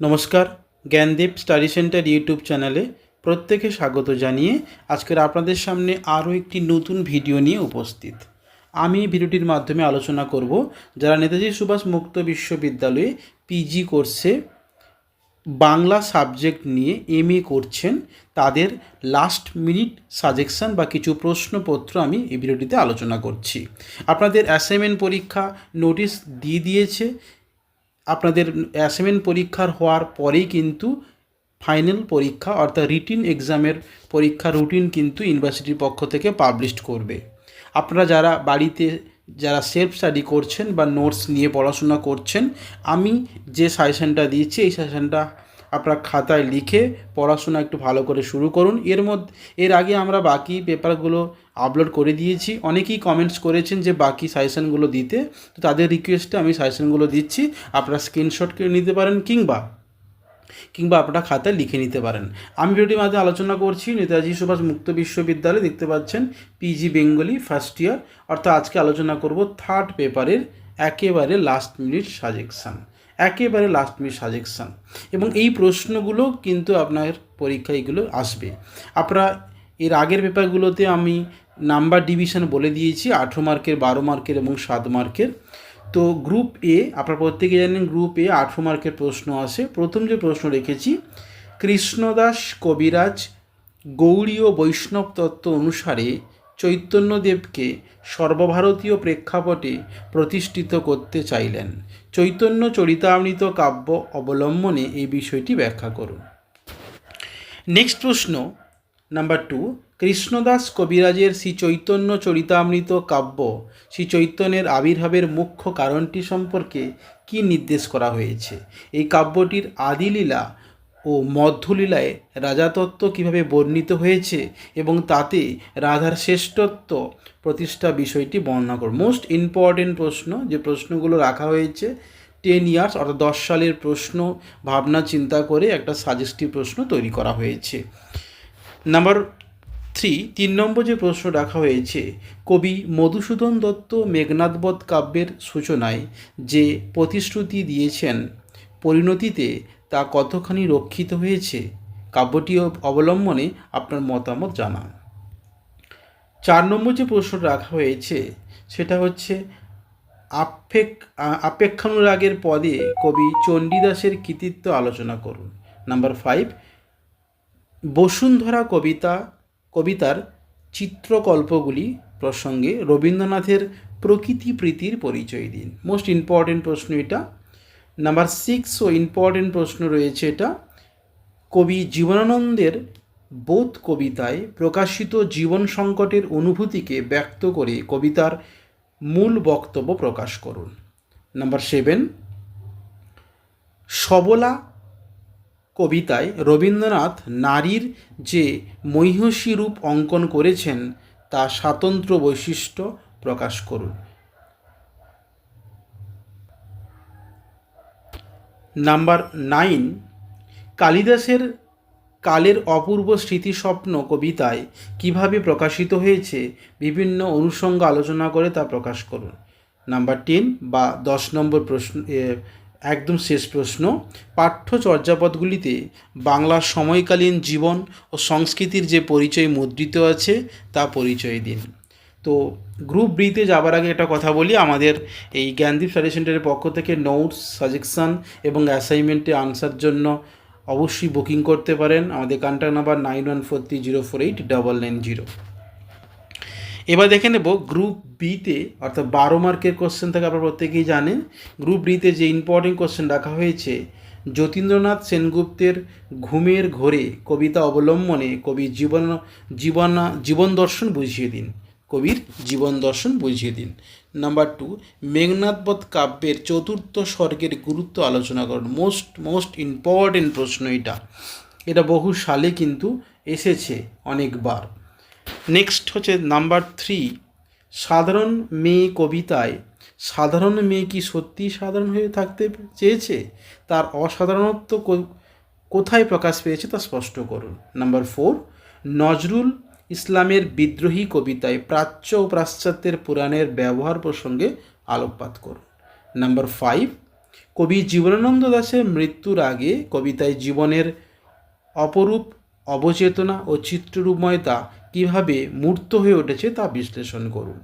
নমস্কার, Gyandeep study centre YouTube চ্যানেলে প্রত্যেকে স্বাগত জানিয়ে আজকের আপনাদের সামনে আরও একটি নতুন ভিডিও নিয়ে উপস্থিত। আমি ভিডিওটির মাধ্যমে আলোচনা করব যারা নেতাজি সুভাষ মুক্ত বিশ্ববিদ্যালয়ে পিজি কোর্সে বাংলা সাবজেক্ট নিয়ে এম করছেন, তাদের লাস্ট মিনিট সাজেকশন বা কিছু প্রশ্নপত্র আমি এই ভিডিওটিতে আলোচনা করছি। আপনাদের অ্যাসাইনমেন্ট পরীক্ষা নোটিশ দিয়ে দিয়েছে আপনাদের অ্যাসাইনমেন্ট পরীক্ষার হওয়ার পরেই কিন্তু ফাইনাল পরীক্ষা অর্থাৎ রিটিন এক্সামের পরীক্ষা রুটিন কিন্তু ইউনিভার্সিটির পক্ষ থেকে পাবলিশড করবে। আপনারা যারা বাড়িতে যারা সেলফ স্টাডি করছেন বা নোটস নিয়ে পড়াশোনা করছেন, আমি যে সাজেশনটা দিয়েছি, এই সাজেশনটা আপনারা খাতায় লিখে পড়াশোনা একটু ভালো করে শুরু করুন। এর মধ্যে, এর আগে আমরা বাকি পেপারগুলো আপলোড করে দিয়েছি। অনেকেই কমেন্টস করেছেন যে বাকি সাজেশনগুলো দিতে। তো তাদের রিকোয়েস্টে আমি সাজেশনগুলো দিচ্ছি। আপনারা স্ক্রিনশট করে নিতে পারেন কিংবা কিংবা আপনারা খাতায় লিখে নিতে পারেন। আমি ভিডিওটির মাধ্যমে আলোচনা করছি। নেতাজি সুভাষ মুক্ত বিশ্ববিদ্যালয় দেখতে পাচ্ছেন। পিজি বেঙ্গলি ফার্স্ট ইয়ার অর্থাৎ আজকে আলোচনা করব থার্ড পেপারের একেবারে লাস্ট মিনিট সাজেকশান একেবারে লাস্ট মিনিট সাজেকশান এবং এই প্রশ্নগুলো কিন্তু আপনার পরীক্ষা এগুলো আসবে। আপনারা এর আগের পেপারগুলোতে আমি নাম্বার ডিভিশন বলে দিয়েছি, আঠেরো মার্কের বারো মার্কের এবং সাত মার্কের তো গ্রুপ এ আপনারা প্রত্যেকে জানেন গ্রুপ এ আঠেরো মার্কের প্রশ্ন আসে। প্রথম যে প্রশ্ন রেখেছি, কৃষ্ণদাস কবিরাজ গৌড়ীয় বৈষ্ণব তত্ত্ব অনুসারে চৈতন্যদেবকে সর্বভারতীয় প্রেক্ষাপটে প্রতিষ্ঠিত করতে চাইলেন। চৈতন্য চরিতামৃত কাব্য অবলম্বনে এই বিষয়টি ব্যাখ্যা করুন। নেক্সট প্রশ্ন, নাম্বার টু, কৃষ্ণদাস কবিরাজের শ্রী চৈতন্য চরিতামৃত কাব্য, শ্রী চৈতন্যের আবির্ভাবের মুখ্য কারণটি সম্পর্কে কি নির্দেশ করা হয়েছে? এই কাব্যটির আদিলীলা ও মধ্যলীলায় রাজাতত্ত্ব কীভাবে বর্ণিত হয়েছে এবং তাতে রাধার শ্রেষ্ঠত্ব প্রতিষ্ঠা বিষয়টি বর্ণনা করুন মোস্ট ইম্পর্টেন্ট প্রশ্ন, যে প্রশ্নগুলো রাখা হয়েছে টেন ইয়ার্স অর্থাৎ দশ সালের প্রশ্ন, ভাবনা, চিন্তা করে একটা সাজেস্টিভ প্রশ্ন তৈরি করা হয়েছে। নাম্বার থ্রি তিন নম্বর যে প্রশ্ন রাখা হয়েছে, কবি মধুসূদন দত্ত মেঘনাথবধ কাব্যের সূচনায় যে প্রতিশ্রুতি দিয়েছেন, পরিণতিতে তা কতখানি রক্ষিত হয়েছে? কাব্যটি অবলম্বনে আপনার মতামত জানান। চার নম্বর যে প্রশ্ন রাখা হয়েছে, সেটা হচ্ছে আপেক আপেক্ষানুরাগের পদে কবি চণ্ডীদাসের কৃতিত্ব আলোচনা করুন। নাম্বার ফাইভ, বসুন্ধরা কবিতা, কবিতার চিত্রকল্পগুলি প্রসঙ্গে রবীন্দ্রনাথের প্রকৃতি প্রীতির পরিচয় দিন। মোস্ট ইম্পর্টেন্ট প্রশ্ন এটা নাম্বার সিক্স ও ইম্পর্টেন্ট প্রশ্ন রয়েছে এটা। কবি জীবনানন্দের বোধ কবিতায় প্রকাশিত জীবন সংকটের অনুভূতিকে ব্যক্ত করে কবিতার মূল বক্তব্য প্রকাশ করুন। নাম্বার সেভেন সবলা কবিতায় রবীন্দ্রনাথ নারীর যে মহিষী রূপ অঙ্কন করেছেন, তা স্বাতন্ত্র্য বৈশিষ্ট্য প্রকাশ করুন। নাম্বার নাইন, কালিদাসের কালের অপূর্ব স্মৃতিস্বপ্ন কবিতায় কীভাবে প্রকাশিত হয়েছে, বিভিন্ন অনুষঙ্গ আলোচনা করে তা প্রকাশ করুন। নাম্বার টেন বা দশ নম্বর প্রশ্ন একদম শেষ প্রশ্ন পাঠ্য চর্যাপদগুলিতে বাংলার সময়কালীন জীবন ও সংস্কৃতির যে পরিচয় মুদ্রিত আছে, তা পরিচয় দিন। তো গ্রুপ বিতে যাবার আগে একটা কথা বলি, আমাদের এই জ্ঞানদীপ স্টাডি সেন্টারের পক্ষ থেকে নোটস সাজেকশান এবং অ্যাসাইনমেন্টে আনসার জন্য অবশ্যই বুকিং করতে পারেন। আমাদের contact number nine one four three zero four eight double nine zero এবার দেখে নেব গ্রুপ বিতে অর্থাৎ বারো মার্কের কোশ্চেন থেকে আপনারা প্রত্যেকেই জানেন গ্রুপ বিতে যে ইম্পর্টেন্ট কোশ্চেন রাখা হয়েছে, যতীন্দ্রনাথ সেনগুপ্তের ঘুমের ঘোরে কবিতা অবলম্বনে কবি জীবন জীবন জীবন দর্শন বুঝিয়ে দিন। কবির জীবন দর্শন বুঝিয়ে দিন। নাম্বার টু মেঘনাথবধ কাব্যের চতুর্থ স্বর্গের গুরুত্ব আলোচনা করুন। মোস্ট মোস্ট ইম্পর্টেন্ট প্রশ্ন এটা। এটা বহু সালে কিন্তু এসেছে অনেকবার। নেক্সট হচ্ছে নাম্বার থ্রি সাধারণ মেয়ে কবিতায়, সাধারণ মেয়ে কি সত্যি সাধারণ হয়ে থাকতে চেয়েছে? তার অসাধারণত্ব কোথায় প্রকাশ পেয়েছে তা স্পষ্ট করুন। নাম্বার ফোর নজরুল ইসলামের বিদ্রোহী কবিতায় প্রাচ্য ও পাশ্চাত্যের পুরাণের ব্যবহার প্রসঙ্গে আলোকপাত করুন। নাম্বার ফাইভ কবি জীবনানন্দ দাশের মৃত্যুর আগে কবিতায় জীবনের অপরূপ অবচেতনা ও চিত্ররূপময়তা কীভাবে মূর্ত হয়ে উঠেছে তা বিশ্লেষণ করুন।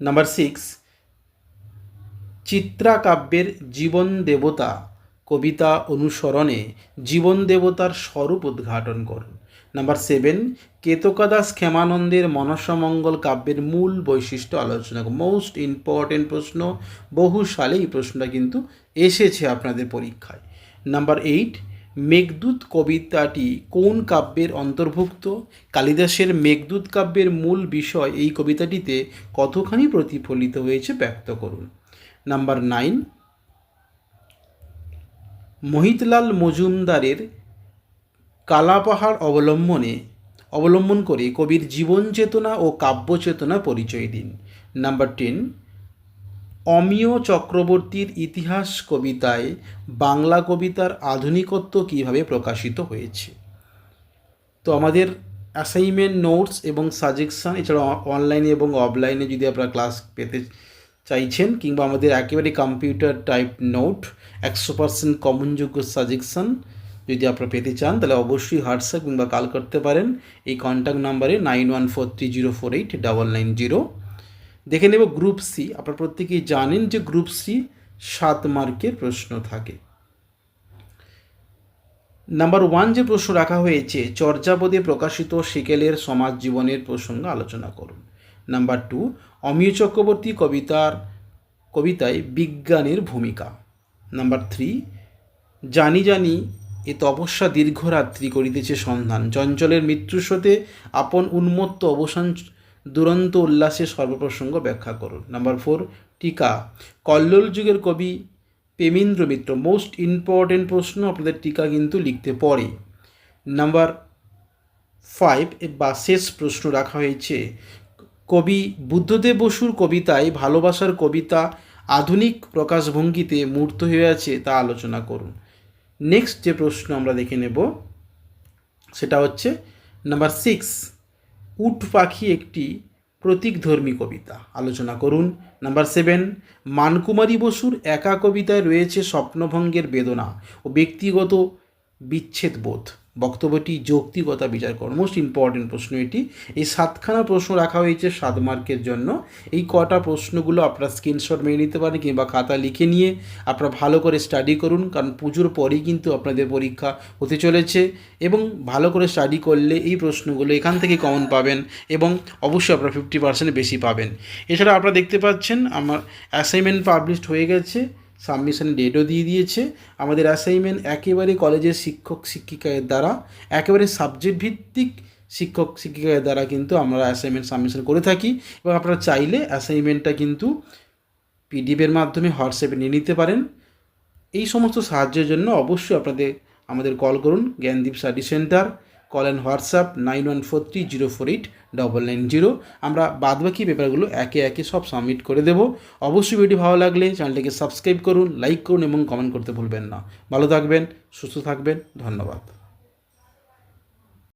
নাম্বার সিক্স চিত্রাকাব্যের জীবন দেবতা কবিতা অনুসরণে জীবন দেবতার স্বরূপ উদ্ঘাটন করুন। নাম্বার সেভেন কেতকাদাস ক্ষেমানন্দের মনসমঙ্গল কাব্যের মূল বৈশিষ্ট্য আলোচনা মোস্ট ইম্পর্টেন্ট প্রশ্ন, বহু সালে এই প্রশ্নটা কিন্তু এসেছে আপনাদের পরীক্ষায়। নাম্বার এইট মেঘদূত কবিতাটি কোন কাব্যের অন্তর্ভুক্ত? কালিদাসের মেঘদূত কাব্যের মূল বিষয় এই কবিতাটিতে কতখানি প্রতিফলিত হয়েছে ব্যক্ত করুন। নাম্বার নাইন মহিতলাল মজুমদারের কালাপাহাড় অবলম্বনে অবলম্বন করে কবির জীবন চেতনা ও কাব্য চেতনা পরিচয় দিন। নাম্বার টেন, অমিয় চক্রবর্তীর ইতিহাস কবিতায় বাংলা কবিতার আধুনিকত্ব কীভাবে প্রকাশিত হয়েছে? তো আমাদের অ্যাসাইনমেন্ট নোটস এবং সাজেকশান এছাড়া অনলাইনে এবং অফলাইনে যদি আপনারা ক্লাস পেতে চাইছেন কিংবা আমাদের একেবারে কম্পিউটার টাইপ নোট একশো পার্সেন্ট কমনযোগ্য সাজেকশান যদি আপনারা পেতে চান, তাহলে অবশ্যই হোয়াটসঅ্যাপ কিংবা কাল করতে পারেন। এই কন্ট্যাক্ট নাম্বারে nine one four three zero four eight double nine zero দেখে নেব গ্রুপ সি আপনারা প্রত্যেকেই জানেন যে গ্রুপ সি সাত মার্কের প্রশ্ন থাকে। নাম্বার ওয়ান যে প্রশ্ন রাখা হয়েছে চর্যাপদে প্রকাশিত সিকেলের সমাজ জীবনের প্রসঙ্গ আলোচনা করুন। নাম্বার টু অমিয় চক্রবর্তী কবিতার, কবিতায় বিজ্ঞানের ভূমিকা। নাম্বার থ্রি জানি জানি এ তপস্যা দীর্ঘরাত্রি করিতেছে সন্ধান। চঞ্চলের মৃত্যুর মৃত্যুস্রোতে আপন উন্মত্ত অবসান দুরন্ত উল্লাসের সর্বপ্রসঙ্গ ব্যাখ্যা করুন। নাম্বার ফোর টিকা। কল্লোল যুগের কবি প্রেমেন্দ্র মিত্র মোস্ট ইম্পর্টেন্ট প্রশ্ন আপনাদের টিকা কিন্তু লিখতে পড়ে। নাম্বার ফাইভ বা শেষ প্রশ্ন রাখা হয়েছে। কবি বুদ্ধদেব বসুর কবিতায় ভালোবাসার কবিতা আধুনিক প্রকাশভঙ্গিতে মূর্ত হয়ে আছে তা আলোচনা করুন। নেক্সট যে প্রশ্ন আমরা দেখে নেব, সেটা হচ্ছে নাম্বার সিক্স উট পাখি একটি প্রতীকধর্মী কবিতা। আলোচনা করুন। নাম্বার সেভেন মানকুমারী বসুর একা কবিতায় রয়েছে স্বপ্নভঙ্গের বেদনা ও ব্যক্তিগত বিচ্ছেদ বোধ। বক্তব্যটি যৌক্তিকতা বিচার করুন মোস্ট ইম্পর্টেন্ট প্রশ্ন এটি। এই সাতখানা প্রশ্ন রাখা হয়েছে সাত মার্কের জন্য। এই কটা প্রশ্নগুলো আপনারা স্ক্রিনশট মেনে নিতে পারেন কিংবা খাতা লিখে নিয়ে আপনারা ভালো করে স্টাডি করুন, কারণ পুজোর পরেই কিন্তু আপনাদের পরীক্ষা হতে চলেছে এবং ভালো করে স্টাডি করলে এই প্রশ্নগুলো এখান থেকে কমন পাবেন এবং অবশ্যই আপনারা ফিফটি পার্সেন্ট বেশি পাবেন। এছাড়া আপনারা দেখতে পাচ্ছেন আমার অ্যাসাইনমেন্ট পাবলিশড হয়ে গেছে। সাবমিশন ডেটও দিয়ে দিয়েছে। আমাদের অ্যাসাইনমেন্ট একেবারে কলেজের শিক্ষক, শিক্ষিকাদের দ্বারা, একেবারে সাবজেক্ট ভিত্তিক শিক্ষক, শিক্ষিকাদের দ্বারা কিন্তু আমরা অ্যাসাইনমেন্ট সাবমিশন করে থাকি এবং আপনারা চাইলে অ্যাসাইনমেন্টটা কিন্তু পিডিএফের মাধ্যমে হোয়াটসঅ্যাপে নিয়ে নিতে পারেন। এই সমস্ত সাহায্যের জন্য অবশ্যই আপনাদের, আমাদের কল করুন, Gyandeep study centre call and WhatsApp nine one four three zero four eight double nine zero. আমরা বাদবাকি পেপারগুলো একে একে সব সাবমিট করে দেবো। অবশ্যই ভিডিও ভালো লাগলে চ্যানেলটিকে সাবস্ক্রাইব করুন লাইক করুন এবং কমেন্ট করতে ভুলবেন না। ভালো থাকবেন, সুস্থ থাকবেন, ধন্যবাদ।